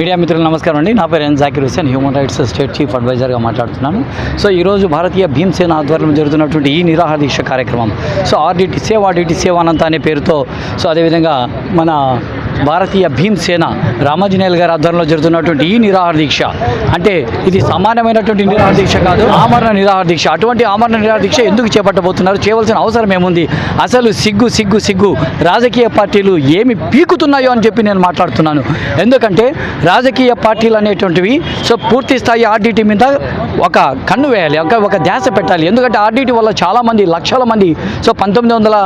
Media మిత్రులు నమస్కారం అండి. నా పేరు N Zakir Hussain human rights state chief అడ్వైజర్గా మాట్లాడుతున్నాను. సో ఈరోజు భారతీయ భీమ్సేన ఆధ్వర్యంలో జరుగుతున్నటువంటి ఈ నిరాహార దీక్ష కార్యక్రమం. So RDT save RDT save Anantha అనే పేరుతో సో అదేవిధంగా మన భారతీయ భీమ్సేన రామాంజనేయులు గారి ఆధ్వర్యంలో జరుగుతున్నటువంటి ఈ నిరాహార దీక్ష. అంటే ఇది సమానమైనటువంటి నిరాహార దీక్ష కాదు ఆమరణ నిరాహార దీక్ష. అటువంటి ఆమరణ నిరాహార దీక్ష ఎందుకు చేపట్టబోతున్నారు? చేయవలసిన అవసరం ఏముంది? అసలు సిగ్గు సిగ్గు సిగ్గు రాజకీయ పార్టీలు ఏమి పీకుతున్నాయో అని చెప్పి నేను మాట్లాడుతున్నాను. ఎందుకంటే రాజకీయ పార్టీలు అనేటువంటివి సో పూర్తి స్థాయి ఆర్డీటీ మీద ఒక కన్ను వేయాలి ఒక ఒక ధ్యాస పెట్టాలి. ఎందుకంటే ఆర్డీటీ వల్ల చాలామంది లక్షల మంది సో పంతొమ్మిది వందల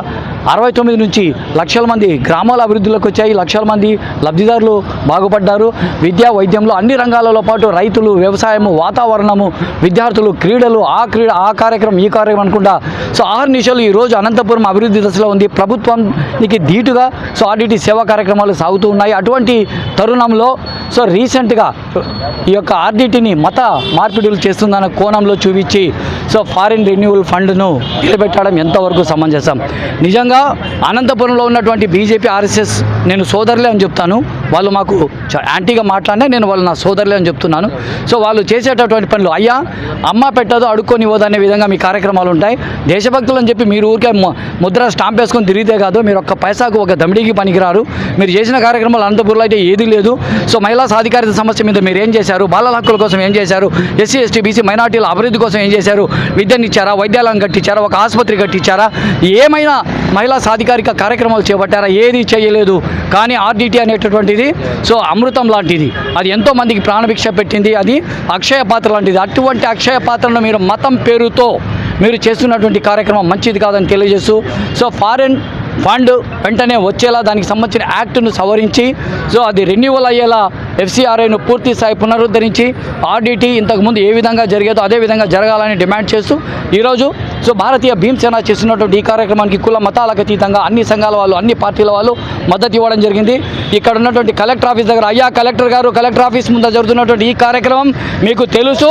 అరవై తొమ్మిది నుంచి లక్షల మంది గ్రామాల అభివృద్ధిలోకి వచ్చాయి. లక్షల మంది లబ్ధిదారులు బాగుపడ్డారు. విద్యా వైద్యంలో అన్ని రంగాలలో పాటు రైతులు వ్యవసాయము వాతావరణము విద్యార్థులు క్రీడలు ఆ క్రీడ ఆ కార్యక్రమం ఈ కార్యక్రమం అనుకుంటా. సో ఆరు నిమిషాలు ఈరోజు అనంతపురం అభివృద్ధి దశలో ఉంది. ప్రభుత్వానికి ధీటుగా సో ఆర్డిటి సేవా కార్యక్రమాలు సాగుతూ ఉన్నాయి. అటువంటి తరుణంలో సో రీసెంట్గా ఈ యొక్క ఆర్డిటిని మత మార్పిడులు చేస్తుందన్న కోణంలో చూపించి సో ఫారిన్ రెన్యూవల్ ఫండ్ను నిలబెట్టడం ఎంతవరకు సమంజసం? నిజంగా అనంతపురంలో ఉన్నటువంటి బీజేపీ ఆర్ఎస్ఎస్ నేను సోదరులే అని చెప్తాను. వాళ్ళు మాకు యాంటీగా మాట్లాడినా నేను వాళ్ళు నా సోదరులే అని చెప్తున్నాను. సో వాళ్ళు చేసేటటువంటి పనులు అయ్యా అమ్మ పెట్టదు అడుక్కొని అనే విధంగా మీ కార్యక్రమాలు ఉంటాయి. దేశభక్తులు అని చెప్పి మీరు ఊరికే ముద్ర స్టాంప్ వేసుకొని తిరిగితే కాదు మీరు ఒక్క పైసాకు ఒక దమిడికి పనికిరారు. మీరు చేసిన కార్యక్రమాలు అనంతపురంలో అయితే ఏదీ లేదు. సో మహిళా సాధికారిత సమస్య మీద మీరు ఏం చేశారు? బాలల హక్కుల కోసం ఏం చేశారు? ఎస్సీ ఎస్టీ బీసీ మైనార్టీల అభివృద్ధి కోసం ఏం చేశారు? విద్యను ఇచ్చారా? వైద్యాలయం కట్టించారా? ఒక ఆసుపత్రి కట్టించారా? ఏమైనా మహిళా సాధికారిక కార్యక్రమాలు చేపట్టారా? ఏది చేయలేదు. కానీ ఆర్డిటీ అనేటటువంటిది సో అమృతం లాంటిది. అది ఎంతో మందికి ప్రాణభిక్ష పెట్టింది. అది అక్షయ పాత్ర లాంటిది. అటువంటి అక్షయ పాత్రను మీరు మతం పేరుతో మీరు చేస్తున్నటువంటి కార్యక్రమం మంచిది కాదని తెలియజేస్తూ సో ఫారెన్ ఫండ్ వెంటనే వచ్చేలా దానికి సంబంధించిన యాక్ట్ను సవరించి సో అది రెన్యువల్ అయ్యేలా ఎఫ్సీఆర్ఐను పూర్తి స్థాయి పునరుద్ధరించి ఆర్డిటీ ఇంతకుముందు ఏ విధంగా జరిగేదో అదే విధంగా జరగాలని డిమాండ్ చేస్తూ ఈరోజు సో భారతీయ భీమసేన చేస్తున్నటువంటి ఈ కార్యక్రమానికి కుల మతాలకు అతీతంగా అన్ని సంఘాల వాళ్ళు అన్ని పార్టీల వాళ్ళు మద్దతు ఇవ్వడం జరిగింది. ఇక్కడ ఉన్నటువంటి కలెక్టర్ ఆఫీస్ దగ్గర అయ్యా కలెక్టర్ గారు కలెక్టర్ ఆఫీస్ ముందు జరుగుతున్నటువంటి ఈ కార్యక్రమం మీకు తెలుసు.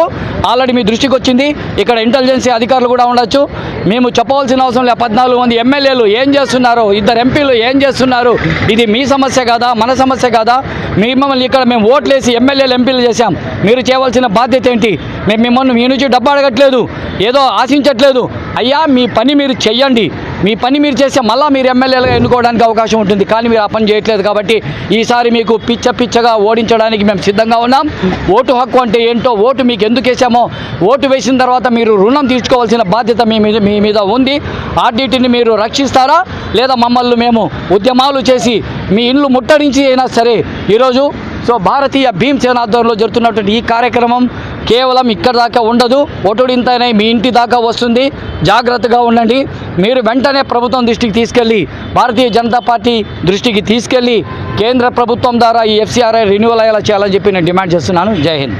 ఆల్రెడీ మీ దృష్టికి వచ్చింది. ఇక్కడ ఇంటెలిజెన్సీ అధికారులు కూడా ఉండొచ్చు. మేము చెప్పవలసిన అవసరం లేదు. పద్నాలుగు మంది ఎమ్మెల్యేలు ఏం చేస్తున్నారు? ఇద్దరు ఎంపీలు ఏం చేస్తున్నారు? ఇది మీ సమస్య కాదా? మన సమస్య కాదా? మిమ్మల్ని ఇక్కడ మేము ఓట్లేసి ఎమ్మెల్యేలు ఎంపీలు చేశాం. మీరు చేయవలసిన బాధ్యత ఏంటి? మేము మిమ్మల్ని మీ నుంచి డబ్బు అడగట్లేదు. ఏదో ఆశించట్లేదు. అయ్యా మీ పని మీరు చెయ్యండి. మీ పని మీరు చేస్తే మళ్ళీ మీరు ఎమ్మెల్యేలుగా ఎన్నుకోవడానికి అవకాశం ఉంటుంది. కానీ మీరు ఆ పని చేయట్లేదు కాబట్టి ఈసారి మీకు పిచ్చ పిచ్చగా ఓడించడానికి మేము సిద్ధంగా ఉన్నాం. ఓటు హక్కు అంటే ఏంటో ఓటు మీకు ఎందుకు వేసామో ఓటు వేసిన తర్వాత మీరు రుణం తీర్చుకోవాల్సిన బాధ్యత మీ మీద మీ మీద ఉంది. ఆర్డీటీని మీరు రక్షిస్తారా? లేదా మమ్మల్ని మేము ఉద్యమాలు చేసి మీ ఇల్లు ముట్టడించి అయినా సరే ఈరోజు సో భారతీయ భీమసేన ఆధ్వర్యంలో జరుగుతున్నటువంటి ఈ కార్యక్రమం కేవలం ఇక్కడ దాకా ఉండదు. ఒటుడింతనే మీ ఇంటి దాకా వస్తుంది. జాగ్రత్తగా ఉండండి. మీరు వెంటనే ప్రభుత్వం దృష్టికి తీసుకెళ్ళి భారతీయ జనతా పార్టీ దృష్టికి తీసుకెళ్ళి కేంద్ర ప్రభుత్వం ద్వారా ఈ ఎఫ్సీఆర్ఐ రెన్యువల్ అయ్యేలా చేయాలని చెప్పి నేను డిమాండ్ చేస్తున్నాను. జై హింద్.